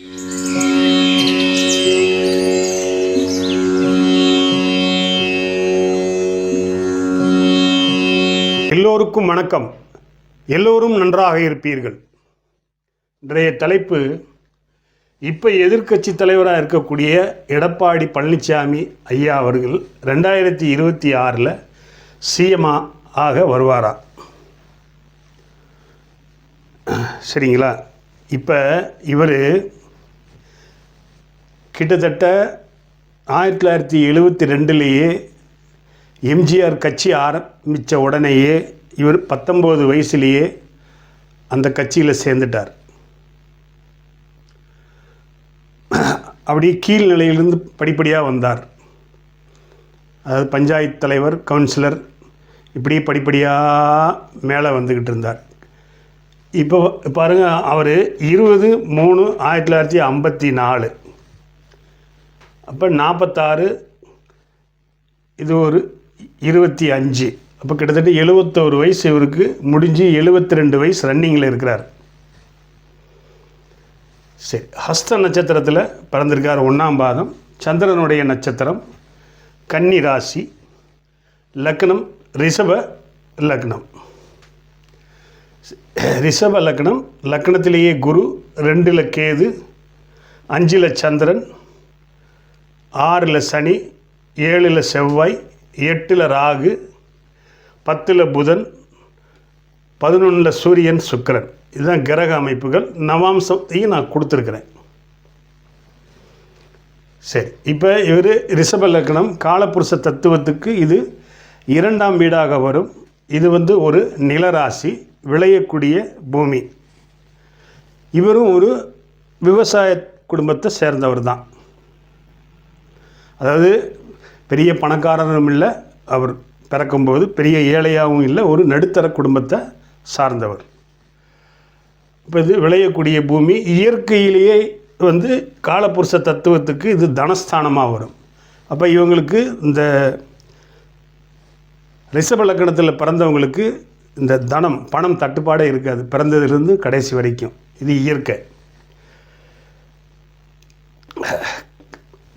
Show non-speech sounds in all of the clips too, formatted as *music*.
எல்லோருக்கும் வணக்கம். எல்லோரும் நன்றாக இருப்பீர்கள். இன்றைய தலைப்பு இப்போ எதிர்க்கட்சி தலைவராக இருக்கக்கூடிய எடப்பாடி பழனிசாமி ஐயா அவர்கள் ரெண்டாயிரத்தி இருபத்தி ஆறில் சிஎம்ஆ ஆக வருவாரா? சரிங்களா? இப்போ இவர் கிட்டத்தட்ட ஆயிரத்தி தொள்ளாயிரத்தி எழுபத்தி ரெண்டுலேயே எம்ஜிஆர் கட்சி ஆரம்பித்த உடனேயே இவர் பத்தொம்போது வயசுலேயே அந்த கட்சியில் சேர்ந்துட்டார். அப்படி கீழ்நிலையிலிருந்து படிப்படியாக வந்தார். அதாவது பஞ்சாயத்து தலைவர் கவுன்சிலர் இப்படி படிப்படியாக மேலே வந்துக்கிட்டு இருந்தார். இப்போ பாருங்கள் அவர் இருபது மூணு ஆயிரத்தி தொள்ளாயிரத்தி ஐம்பத்தி நாலு. அப்போ நாற்பத்தாறு இது ஒரு இருபத்தி அஞ்சு. அப்போ கிட்டத்தட்ட எழுபத்தோரு வயசு இவருக்கு முடிஞ்சு எழுபத்தி ரெண்டு வயசு ரன்னிங்கில் இருக்கிறார். சரி ஹஸ்த நட்சத்திரத்தில் பிறந்திருக்கார் ஒன்றாம் பாதம் சந்திரனுடைய நட்சத்திரம் கன்னி ராசி லக்னம் ரிஷப லக்னம். ரிஷப லக்னம் லக்னத்திலேயே குரு ரெண்டில் கேது அஞ்சில் சந்திரன் ஆறில் சனி ஏழில் செவ்வாய் எட்டில் ராகு பத்தில் புதன் பதினொன்றில் சூரியன் சுக்கிரன். இதுதான் கிரக அமைப்புகள். நவாம்சத்தையும் நான் கொடுத்துருக்குறேன். சரி இப்போ இவர் ரிஷப லக்னம் காலப்புருஷ தத்துவத்துக்கு இது இரண்டாம் வீடாக வரும். இது வந்து ஒரு நிலராசி விளையக்கூடிய பூமி. இவரும் ஒரு விவசாய குடும்பத்தை சேர்ந்தவர் தான் அதாவது பெரிய பணக்காரரும் இல்லை அவர் பிறக்கும்போது பெரிய ஏழையாகவும் இல்லை ஒரு நடுத்தர குடும்பத்தை சார்ந்தவர். இப்போ இது விளையக்கூடிய பூமி இயற்கையிலேயே வந்து காலப்புருஷ தத்துவத்துக்கு இது தனஸ்தானமாக வரும். அப்போ இவங்களுக்கு இந்த ரிஷப லக்கணத்தில் பிறந்தவங்களுக்கு இந்த தனம் பணம் தட்டுப்பாடே இருக்காது. பிறந்ததுலேருந்து கடைசி வரைக்கும். இது இயற்கை.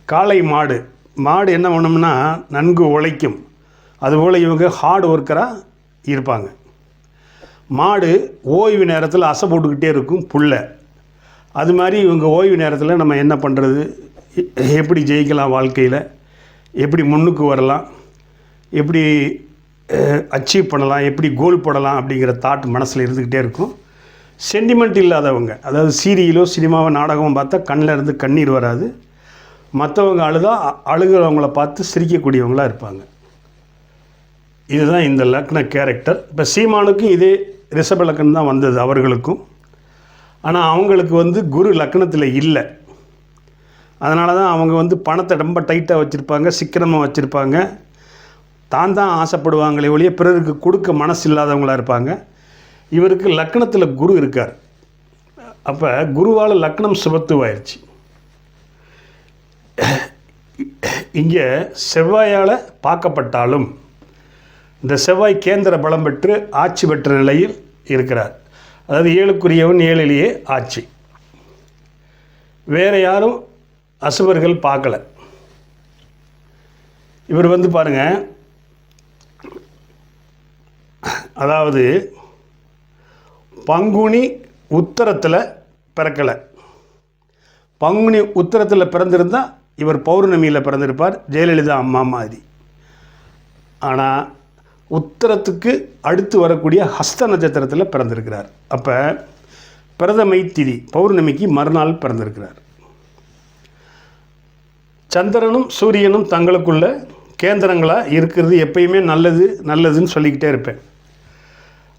காளை மாடு மாடு என்ன பண்ணும்னா நன்கு உழைக்கும். அதுபோல் இவங்க ஹார்ட் ஒர்க்கராக இருப்பாங்க. மாடு ஓய்வு நேரத்தில் அசை போட்டுக்கிட்டே இருக்கும் புல்லை. அது மாதிரி இவங்க ஓய்வு நேரத்தில் நம்ம என்ன பண்ணுறது எப்படி ஜெயிக்கலாம் வாழ்க்கையில்? எப்படி முன்னுக்கு வரலாம்? எப்படி அச்சீவ் பண்ணலாம்? எப்படி கோல் போடலாம்? அப்படிங்கிற தாட் மனசில் இருந்துக்கிட்டே இருக்கும். சென்டிமெண்ட் இல்லாதவங்க அதாவது சீரியலோ சினிமாவோ நாடகமோ பார்த்தா கண்ணில் இருந்து கண்ணீர் வராது. மற்றவங்க அழுதா அழுகிறவங்கள பார்த்து சிரிக்கக்கூடியவங்களாக இருப்பாங்க. இதுதான் இந்த லக்ன கேரக்டர். இப்போ சீமானுக்கும் இதே ரிஷப லக்னம் தான் வந்தது அவர்களுக்கும். ஆனால் அவங்களுக்கு வந்து குரு லக்னத்தில் இல்லை. அதனால தான் அவங்க வந்து பணத்தை ரொம்ப டைட்டாக வச்சுருப்பாங்க சிக்கனமாக வச்சுருப்பாங்க. தான் தான் ஆசைப்படுவாங்களே ஒழிய பிறருக்கு கொடுக்க மனசு இல்லாதவங்களாக இருப்பாங்க. இவருக்கு லக்னத்தில் குரு இருக்கார். அப்போ குருவால் லக்னம் சுபத்துவாயிருச்சு இங்கே செவ்வாயால் பார்க்கப்பட்டாலும் இந்த செவ்வாய் கேந்திர பலம் பெற்று ஆட்சி பெற்ற நிலையில் இருக்கிறார். அதாவது ஏழுக்குரியவன் ஏழிலேயே ஆட்சி. வேறு யாரும் அசுபர்கள் பார்க்கல. இவர் வந்து பாருங்கள் அதாவது பங்குனி உத்தரத்தில் பிறக்கலை. பங்குனி உத்தரத்தில் பிறந்திருந்தால் இவர் பௌர்ணமியில் பிறந்திருப்பார் ஜெயலலிதா அம்மா மாதிரி. ஆனால் உத்தரத்துக்கு அடுத்து வரக்கூடிய ஹஸ்த நட்சத்திரத்தில் பிறந்திருக்கிறார். அப்போ பிரதமை திதி பௌர்ணமிக்கு மறுநாள் பிறந்திருக்கிறார். சந்திரனும் சூரியனும் தங்களுக்குள்ள கேந்திரங்களாக இருக்கிறது எப்பயுமே நல்லது நல்லதுன்னு சொல்லிக்கிட்டே இருப்பேன்.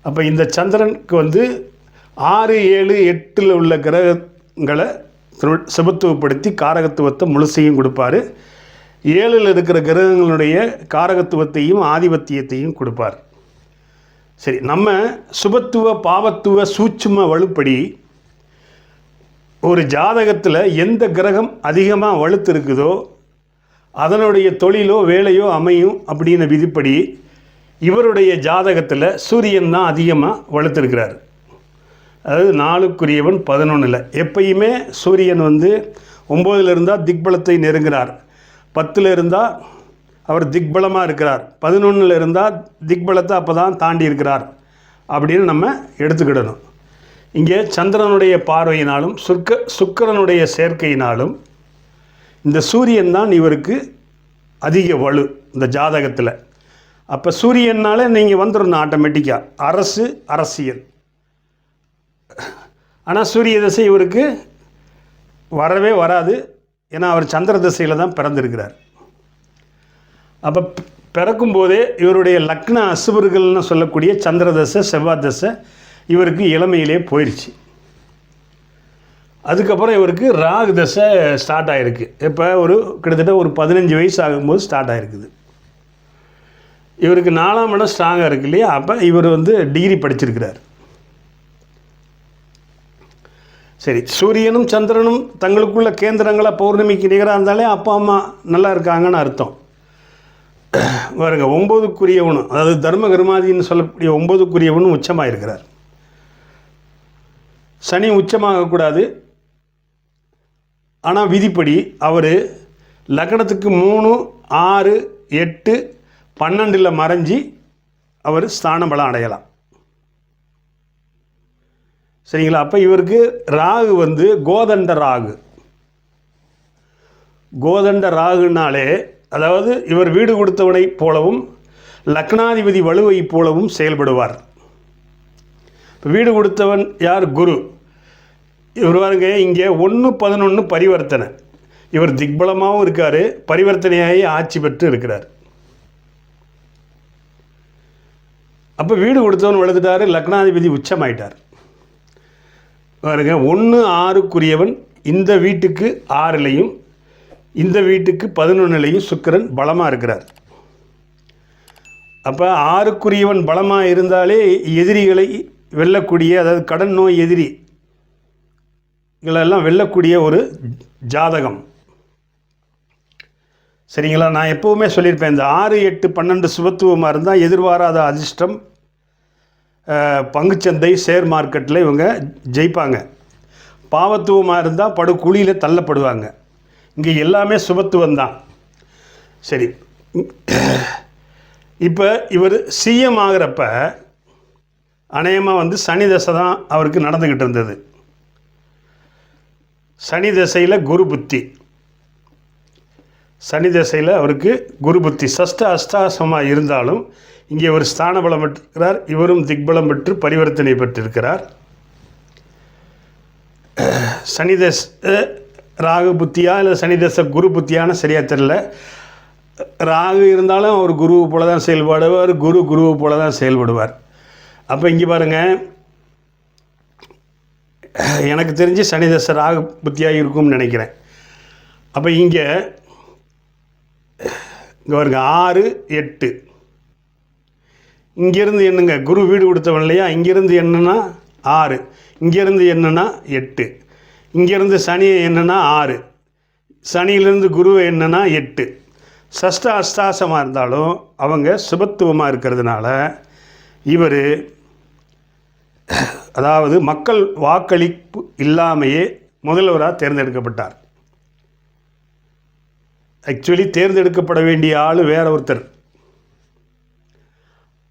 அப்போ இந்த சந்திரனுக்கு வந்து ஆறு ஏழு எட்டில் உள்ள கிரகங்களை சுபத்துவப்படுத்தி காரகத்துவத்தை முழுசையும் கொடுப்பாரு. ஏழில் இருக்கிற கிரகங்களுடைய காரகத்துவத்தையும் ஆதிபத்தியத்தையும் கொடுப்பார். சரி நம்ம சுபத்துவ பாவத்துவ சூட்சும வலுப்படி ஒரு ஜாதகத்தில் எந்த கிரகம் அதிகமாக வலுத்து இருக்குதோ அதனுடைய தொழிலோ வேலையோ அமையும் அப்படின்னு விதிப்படி இவருடைய ஜாதகத்தில் சூரியன் தான் அதிகமாக வளர்த்துருக்கிறார் அதாவது நாளுக்குரியவன் பதினொன்றில் எப்பயுமே சூரியன் வந்து ஒம்போதில் இருந்தால் திக்பலத்தை நெருங்கிறார். பத்தில் இருந்தால் அவர் திக்பலமாக இருக்கிறார். பதினொன்றில் இருந்தால் திக்பலத்தை அப்போ தான் தாண்டி இருக்கிறார் அப்படின்னு நம்ம எடுத்துக்கிடணும். இங்கே சந்திரனுடைய பார்வையினாலும் சுர்க்க சுக்கிரனுடைய சேர்க்கையினாலும் இந்த சூரியன் தான் இவருக்கு அதிக வலு இந்த ஜாதகத்தில். அப்போ சூரியனால நீங்கள் வந்துடணும் ஆட்டோமேட்டிக்காக அரசு அரசியல். ஆனால் சூரிய திசை இவருக்கு வரவே வராது. ஏன்னா அவர் சந்திர திசையில் தான் பிறந்திருக்கிறார். அப்போ பிறக்கும்போதே இவருடைய லக்ன அசுபர்கள்னு சொல்லக்கூடிய சந்திர தசை செவ்வாய் தசை இவருக்கு இளமையிலே போயிடுச்சு அதுக்கப்புறம் இவருக்கு ராகு தசை ஸ்டார்ட் ஆகிருக்கு இப்போ ஒரு கிட்டத்தட்ட ஒரு பதினஞ்சு வயசு ஆகும்போது ஸ்டார்ட் ஆகிருக்குது இவருக்கு நாலாம் இடம் ஸ்ட்ராங்காக இருக்கு இல்லையா? அப்போ இவர் வந்து டிகிரி படிச்சிருக்கிறார். சரி சூரியனும் சந்திரனும் தங்களுக்குள்ள கேந்திரங்களாக பௌர்ணமிக்கு நிகராக இருந்தாலே அப்பா அம்மா நல்லா இருக்காங்கன்னு அர்த்தம். *clears throat* பாருங்க ஒன்பதுக்குரியவனும் அதாவது தர்மகர்மாதின்னு சொல்லக்கூடிய ஒன்பதுக்குரியவனும் உச்சமாக இருக்கிறார் சனி உச்சமாகக்கூடாது ஆனால் விதிப்படி அவர் லக்னத்துக்கு மூணு ஆறு எட்டு பன்னெண்டில் மறைஞ்சி அவர் ஸ்தான பலம் அடையலாம். சரிங்களா? அப்போ இவருக்கு ராகு வந்து கோதண்ட ராகு. கோதண்ட ராகுனாலே அதாவது இவர் வீடு கொடுத்தவனைப் போலவும் லக்னாதிபதி வலுவை போலவும் செயல்படுவார். வீடு கொடுத்தவன் யார்? குரு. இவர் பாருங்க இங்கே ஒன்று பதினொன்று பரிவர்த்தனை. இவர் திக்பலமாகவும் இருக்கார் பரிவர்த்தனையாகி ஆட்சி பெற்று இருக்கிறார். அப்போ வீடு கொடுத்தவன் வளர்த்துட்டாரு லக்னாதிபதி உச்சமாயிட்டார். பாருங்க ஒன்று ஆறுக்குரியவன் இந்த வீட்டுக்கு ஆறுலையும் இந்த வீட்டுக்கு பதினொன்றுலையும் சுக்கிரன் பலமாக இருக்கிறார். அப்போ ஆறுக்குரியவன் பலமாக இருந்தாலே எதிரிகளை வெல்லக்கூடிய அதாவது கடன் நோய் எதிரி எல்லாம் வெல்லக்கூடிய ஒரு ஜாதகம். சரிங்களா? நான் எப்போவுமே சொல்லியிருப்பேன் இந்த ஆறு எட்டு பன்னெண்டு சுபத்துவமாக இருந்தால் எதிர்பாராத அதிர்ஷ்டம் பங்குச்சந்தை ஷேர் மார்க்கெட்டில் இவங்க ஜெயிப்பாங்க. பாவத்துவமாக இருந்தால் படு குழியில் தள்ளப்படுவாங்க. இங்கே எல்லாமே சுபத்துவம் தான். சரி. இப்போ இவர் சிஎம் ஆகிறப்ப அநேகமாக வந்து சனி தசை தான் அவருக்கு நடந்துக்கிட்டு இருந்தது. சனி தசையில் குரு புத்தி. சனி தசையில் அவருக்கு குரு புத்தி. சஷ்ட அஷ்டாசமாக இருந்தாலும் இங்கே ஒரு ஸ்தான பலம் பெற்றிருக்கிறார். இவரும் திக்பலம் பெற்று பரிவர்த்தனை பெற்றிருக்கிறார். சனி தச ராகு புத்தியா இல்லை சனி தச குரு புத்தியான்னு சரியாக தெரில ராகு இருந்தாலும் அவர் குருவை போல தான் செயல்படுவார். குரு குருவை போல தான் செயல்படுவார். அப்போ இங்கே பாருங்கள் எனக்கு தெரிஞ்சு சனி தசை ராகு புத்தியாக இருக்கும்னு நினைக்கிறேன். அப்போ இங்கே இங்கே பாருங்க ஆறு எட்டு. இங்கேருந்து என்னங்க? குரு வீடு கொடுத்தவன் இல்லையா? இங்கேருந்து என்னன்னா ஆறு. இங்கேருந்து என்னன்னா எட்டு. இங்கேருந்து சனி என்னன்னா ஆறு. சனியிலேருந்து குரு என்னென்னா எட்டு. சஷ்ட அஷ்டாசமாக இருந்தாலும் அவங்க சுபத்துவமாக இருக்கிறதுனால இவர் அதாவது மக்கள் வாக்களிப்பு இல்லாமையே முதல்வராக தேர்ந்தெடுக்கப்பட்டார். ஆக்சுவலி தேர்ந்தெடுக்கப்பட வேண்டிய ஆள் வேற ஒருத்தர்.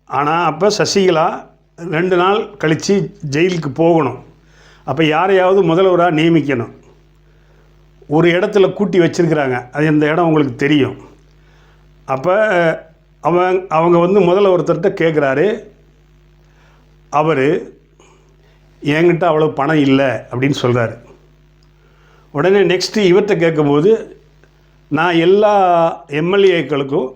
ஆனால் அப்போ சசிகலா ரெண்டு நாள் கழித்து ஜெயிலுக்கு போகணும். அப்போ யாரையாவது முதல்வராக நியமிக்கணும். ஒரு இடத்துல கூட்டி வச்சிருக்கிறாங்க. அது இந்த இடம் உங்களுக்கு தெரியும். அப்போ அவன் அவங்க வந்து முதல்ல ஒருத்தர்கிட்ட கேட்குறாரு அவர் என்கிட்ட அவ்வளோ பணம் இல்லை அப்படின்னு சொல்கிறாரு உடனே நெக்ஸ்ட்டு இவர்கிட்ட கேட்கும்போது நான் எல்லா எம்எல்ஏக்களுக்கும்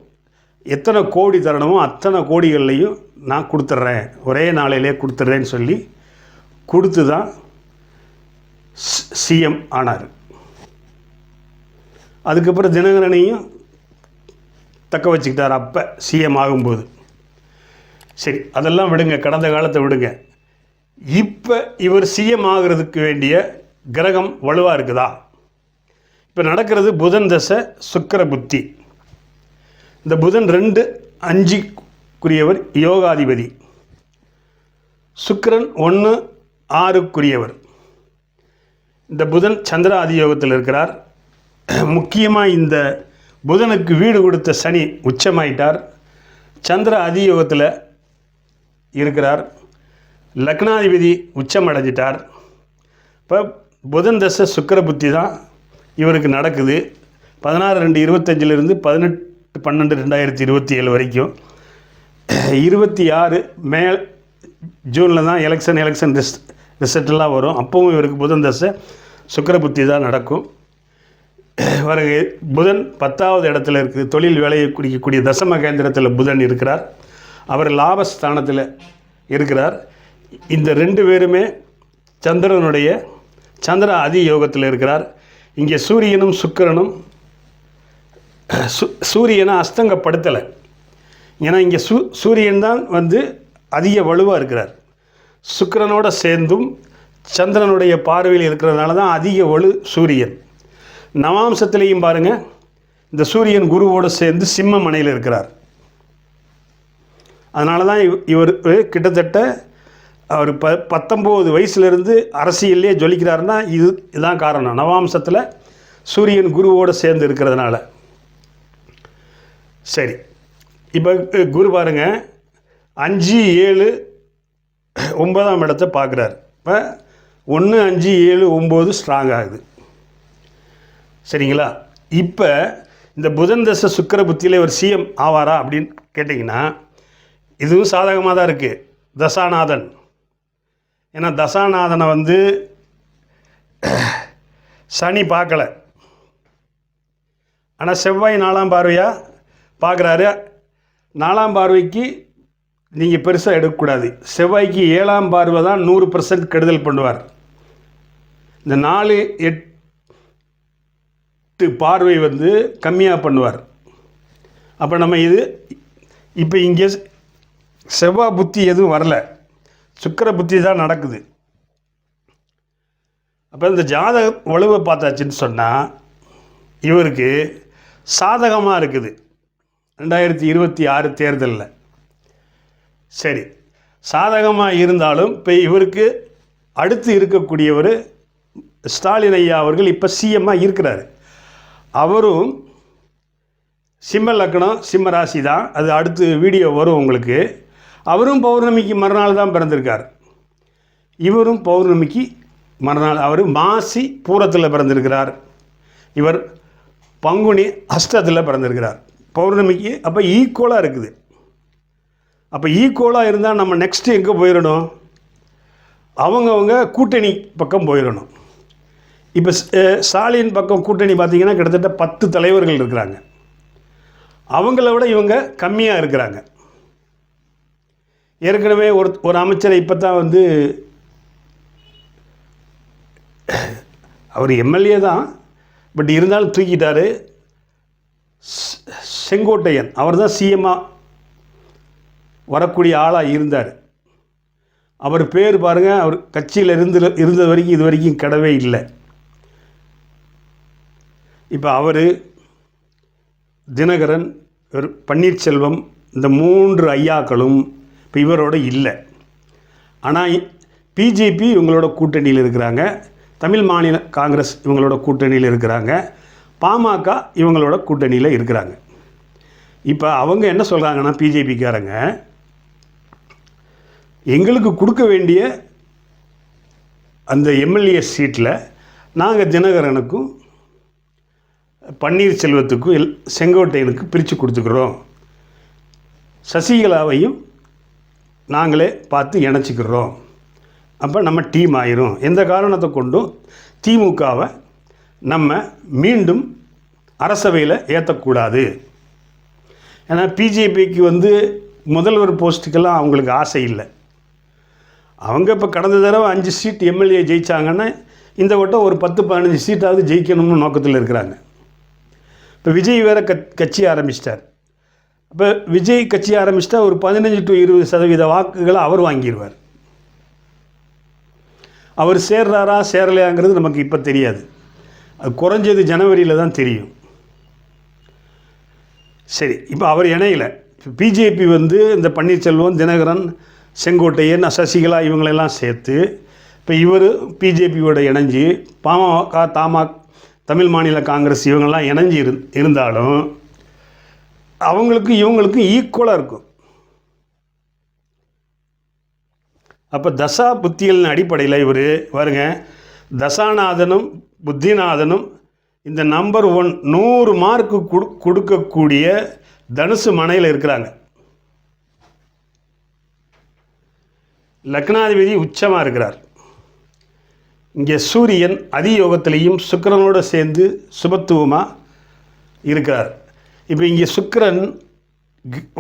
எத்தனை கோடி தரணுமோ அத்தனை கோடிகள்லையும் நான் கொடுத்துட்றேன். ஒரே நாளையிலே கொடுத்துட்றேன்னு சொல்லி கொடுத்து தான் சிஎம் ஆனார். அதுக்கப்புறம் தினகரனையும் தக்க வச்சுக்கிட்டார் அப்போ சிஎம் ஆகும்போது. சரி அதெல்லாம் விடுங்க கடந்த காலத்தை விடுங்க. இப்போ இவர் சிஎம் ஆகிறதுக்கு வேண்டிய கிரகம் வலுவாக இருக்குதா? இப்போ நடக்கிறது புதன் தசை சுக்கிர புத்தி. இந்த புதன் ரெண்டு அஞ்சுக்குரியவர் யோகாதிபதி. சுக்கிரன் ஒன்று ஆறுக்குரியவர். இந்த புதன் சந்திர அதியோகத்தில் இருக்கிறார். முக்கியமாக இந்த புதனுக்கு வீடு கொடுத்த சனி உச்சமாயிட்டார். சந்திர அதியோகத்தில் இருக்கிறார். லக்னாதிபதி உச்சம் அடைஞ்சிட்டார் இப்போ புதன் தசை சுக்கிர புத்தி தான் இவருக்கு நடக்குது. பதினாறு ரெண்டு இருபத்தஞ்சிலிருந்து பதினெட்டு பன்னெண்டு ரெண்டாயிரத்தி இருபத்தி ஏழு வரைக்கும். இருபத்தி ஆறு மே ஜூனில் தான் எலெக்ஷன் எலெக்ஷன் ரிஸ் ரிசல்ட்லாம் வரும். அப்போவும் இவருக்கு புதன் தசை சுக்கரபுத்தி தான் நடக்கும். பிறகு புதன் பத்தாவது இடத்துல இருக்குது. தொழில் வேலையை குறிக்கக்கூடிய தசம கேந்திரத்தில் புதன் இருக்கிறார். அவர் லாபஸ்தானத்தில் இருக்கிறார். இந்த ரெண்டு பேருமே சந்திரனுடைய சந்திர அதி யோகத்தில் இருக்கிறார். இங்கே சூரியனும் சுக்கிரனும் சு சூரியனை அஸ்தங்கப்படுத்தலை. ஏன்னா இங்கே சூ சூரியன் தான் வந்து அதிக வலுவாக இருக்கிறார். சுக்கரனோட சேர்ந்தும் சந்திரனுடைய பார்வையில் இருக்கிறதுனால தான் அதிக வலு சூரியன். நவாம்சத்திலையும் பாருங்கள் இந்த சூரியன் குருவோடு சேர்ந்து சிம்ம மனையில் இருக்கிறார். அதனால தான் இவர் கிட்டத்தட்ட அவர் ப பத்தொம்போது வயசுலேருந்து அரசியல்லே ஜொலிக்கிறாருன்னா இது இதுதான் காரணம். நவாம்சத்தில் சூரியன் குருவோடு சேர்ந்து இருக்கிறதுனால. சரி. இப்போ குரு பாருங்க. அஞ்சு ஏழு ஒன்பதாம் இடத்தை பார்க்குறாரு இப்போ ஒன்று அஞ்சு ஏழு ஒம்பது ஸ்ட்ராங் ஆகுது. சரிங்களா? இப்போ இந்த புதன் தசை சுக்கிர புத்தியில் இவர் சிஎம் ஆவாரா அப்படின்னு கேட்டிங்கன்னா இதுவும் சாதகமாக தான் இருக்குது தசாநாதன். ஏன்னா தசாநாதனை வந்து சனி பார்க்கல. ஆனால் செவ்வாய் நாலாம் பார்வையாக பார்க்குறாரு. நாலாம் பார்வைக்கு நீங்கள் பெருசாக எடுக்கக்கூடாது. செவ்வாய்க்கு ஏழாம் பார்வை தான் நூறு பர்சன்ட் கெடுதல் பண்ணுவார். இந்த நாலு எட்டு பார்வை வந்து கம்மியாக பண்ணுவார். அப்போ நம்ம இது இப்போ இங்கே செவ்வாய் புத்தி எதுவும் வரல. சுக்கர புத்தி தான் நடக்குது. அப்போ இந்த ஜாதக வலுவை பார்த்தாச்சுன்னு சொன்னால் இவருக்கு சாதகமாக இருக்குது. ரெண்டாயிரத்தி இருபத்தி ஆறு தேர்தலில். சரி சாதகமாக இருந்தாலும் இப்போ இவருக்கு அடுத்து இருக்கக்கூடியவர் ஸ்டாலின் ஐயா அவர்கள் இப்போ சிஎம்மாக இருக்கிறார். அவரும் சிம்ம லக்னம் சிம்ம ராசி தான். அது அடுத்து வீடியோ வரும் உங்களுக்கு. அவரும் பௌர்ணமிக்கு மறுநாள் தான் பிறந்திருக்கார். இவரும் பௌர்ணமிக்கு மறுநாள் அவர் மாசி பூரத்தில் பிறந்திருக்கிறார். இவர் பங்குனி அஷ்டத்தில் பிறந்திருக்கிறார். பௌர்ணமிக்கு அப்போ ஈக்குவலாக இருக்குது. அப்போ ஈக்குவலாக இருந்தால் நம்ம நெக்ஸ்ட்டு எங்கே போயிடணும் அவங்கவுங்க கூட்டணி பக்கம் போயிடணும் இப்போ ஸ்டாலின் பக்கம் கூட்டணி பார்த்திங்கன்னா கிட்டத்தட்ட பத்து தலைவர்கள் இருக்கிறாங்க. அவங்கள விட இவங்க கம்மியாக இருக்கிறாங்க. ஏற்கனவே ஒரு ஒரு அமைச்சரை இப்போ தான் வந்து அவர் எம்எல்ஏ தான் பட் இருந்தாலும் தூக்கிட்டார். செங்கோட்டையன் அவர் தான் சிஎம்மாக வரக்கூடிய ஆளாக இருந்தார். அவர் பேர் பாருங்கள் அவர் கட்சியில் இருந்து இருந்த வரைக்கும் இது வரைக்கும் கிடவே இல்லை. இப்போ அவர் தினகரன் பன்னீர்செல்வம் இந்த மூன்று ஐயாக்களும் இப்போ இவரோட இல்லை. ஆனால் பிஜேபி இவங்களோட கூட்டணியில் இருக்கிறாங்க. தமிழ் மாநில காங்கிரஸ் இவங்களோட கூட்டணியில் இருக்கிறாங்க. பாமக இவங்களோட கூட்டணியில் இருக்கிறாங்க. இப்போ அவங்க என்ன சொல்கிறாங்கன்னா பிஜேபிக்காரங்க எங்களுக்கு கொடுக்க வேண்டிய அந்த எம்எல்ஏ சீட்டில் நாங்கள் தினகரனுக்கும் பன்னீர்செல்வத்துக்கும் எல் செங்கோட்டையனுக்கு பிரித்து கொடுத்துக்குறோம். சசிகலாவையும் நாங்களே பார்த்து இணைச்சிக்கிறோம். அப்போ நம்ம டீம் ஆயிரும். எந்த காரணத்தை கொண்டும் திமுகவை நம்ம மீண்டும் அரசவையில் ஏற்றக்கூடாது ஏன்னா பிஜேபிக்கு வந்து முதல்வர் போஸ்ட்டுக்கெல்லாம் அவங்களுக்கு ஆசை இல்லை. அவங்க இப்போ கடந்த தடவை அஞ்சு சீட் எம்எல்ஏ ஜெயித்தாங்கன்னா இந்த வட்டம் ஒரு பத்து பதினஞ்சு சீட்டாவது ஜெயிக்கணும்னு நோக்கத்தில் இருக்கிறாங்க. இப்போ விஜய் வேறு க கட்சி ஆரம்பிச்சிட்டார். இப்போ விஜய் கட்சி ஆரம்பிச்சிட்டா ஒரு பதினஞ்சு டு இருபது சதவீத வாக்குகளை அவர் வாங்கிடுவார் அவர் சேர்றாரா சேரலையாங்கிறது நமக்கு இப்போ தெரியாது. அது குறைஞ்சது ஜனவரியில் தான் தெரியும். சரி இப்போ அவர் இணையில. பிஜேபி வந்து இந்த பன்னீர்செல்வம் தினகரன் செங்கோட்டையன் சசிகலா இவங்களெல்லாம் சேர்த்து இப்போ இவர் பிஜேபியோட இணைஞ்சு பாமக தமாக தமிழ் மாநில காங்கிரஸ் இவங்கெல்லாம் இணைஞ்சு இரு இருந்தாலும் அவங்களுக்கும் இவங்களுக்கும் ஈக்குவலாக இருக்கும். அப்போ தசா புத்திகளின் அடிப்படையில் இவர் வருங்க தசாநாதனும் புத்திநாதனும் இந்த நம்பர் ஒன் நூறு மார்க்கு கொடு கொடுக்கக்கூடிய தனுசு மனையில் இருக்கிறாங்க. லக்னாதிபதி உச்சமாக இருக்கிறார். இங்கே சூரியன் அதியோகத்திலையும் சுக்கரனோடு சேர்ந்து சுபத்துவமாக இருக்கிறார். இப்போ இங்கே சுக்கரன்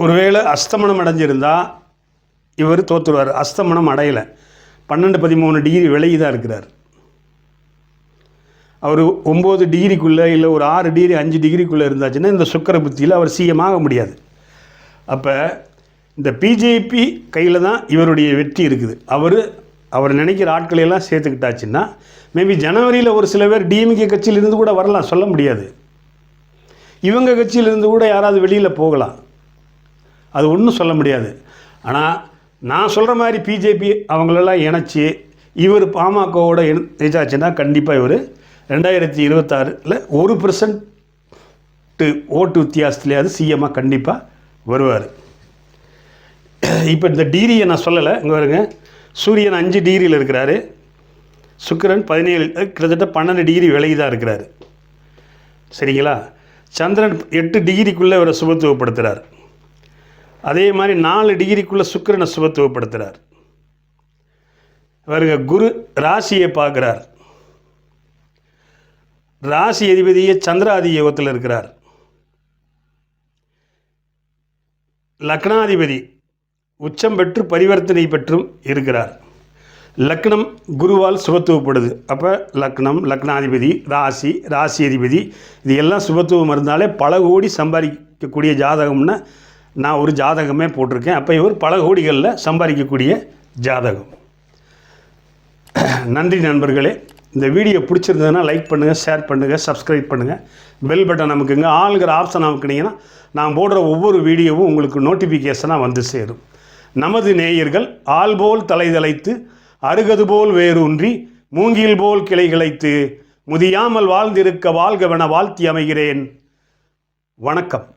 ஒருவேளை அஸ்தமனம் அடைஞ்சிருந்தா இவர் தோற்றுருவார் அஸ்தமனம் அடையலை. பன்னெண்டு பதிமூணு டிகிரி விலகி தான் இருக்கிறார். அவர் ஒம்பது டிகிரிக்குள்ளே இல்லை ஒரு ஆறு டிகிரி அஞ்சு டிகிரிக்குள்ளே இருந்தாச்சுன்னா இந்த சுக்கிர புத்தியில் அவர் சிஎம் ஆக முடியாது. அப்போ இந்த பிஜேபி கையில் தான் இவருடைய வெற்றி இருக்குது. அவர் அவர் நினைக்கிற ஆட்களையெல்லாம் சேர்த்துக்கிட்டாச்சுன்னா மேபி ஜனவரியில் ஒரு சில பேர் டிஎம்கே கட்சியிலிருந்து கூட வரலாம் சொல்ல முடியாது. இவங்க கட்சியிலிருந்து கூட யாராவது வெளியில் போகலாம். அது ஒன்றும் சொல்ல முடியாது. ஆனால் நான் சொல்கிற மாதிரி பிஜேபி அவங்களெல்லாம் இணைச்சி இவர் பாமகவோட இணைச்சாச்சுன்னா கண்டிப்பாக இவர் ரெண்டாயிரத்தி இருபத்தாறில் ஒரு பர்சன்ட்டு ஓட்டு வித்தியாசத்துலேயாவது சிஎம்மாக கண்டிப்பாக வருவார். இப்போ இந்த டிகிரியை நான் சொல்லலை. இங்கே வருங்க சூரியன் அஞ்சு டிகிரியில் இருக்கிறாரு. சுக்கிரன் பதினேழு கிட்டத்தட்ட பன்னெண்டு டிகிரி விலகி தான் இருக்கிறாரு. சரிங்களா? சந்திரன் எட்டு டிகிரிக்குள்ளே இவரை சுபத்துவப்படுத்துகிறார் அதே மாதிரி நாலு டிகிரிக்குள்ளே சுக்கிரனை சுபத்துவப்படுத்துகிறார் இவருங்க குரு ராசியை பார்க்குறார். ராசி அதிபதியே சந்திராதி யோகத்தில் இருக்கிறார். லக்னாதிபதி உச்சம் பெற்று பரிவர்த்தனை பெற்றும் இருக்கிறார். லக்னம் குருவால் சுபத்துவப்படுது. அப்போ லக்னம் லக்னாதிபதி ராசி ராசி அதிபதி இது எல்லாம் சுபத்துவம் இருந்தாலே பல கோடி சம்பாதிக்கக்கூடிய ஜாதகம்னா நான் ஒரு ஜாதகமே போட்டிருக்கேன். அப்போ இவர் பல கோடிகளில் சம்பாதிக்கக்கூடிய ஜாதகம். நன்றி நண்பர்களே. இந்த வீடியோ பிடிச்சிருந்ததுன்னா லைக் பண்ணுங்கள் ஷேர் பண்ணுங்கள் சப்ஸ்கிரைப் பண்ணுங்கள் பெல் பட்டன் நமக்குங்க ஆளுங்கிற ஆப்ஷன் அமைக்கினீங்கன்னா நான் போடுற ஒவ்வொரு வீடியோவும் உங்களுக்கு நோட்டிஃபிகேஷனாக வந்து சேரும். நமது நேயர்கள் ஆள் போல் தலைதலைத்து அருகது போல் வேரூன்றி மூங்கில் போல் கிளைகிளைத்து முதியாமல் வாழ்ந்திருக்க வாழ்கவென வாழ்த்தி அமைகிறேன். வணக்கம்.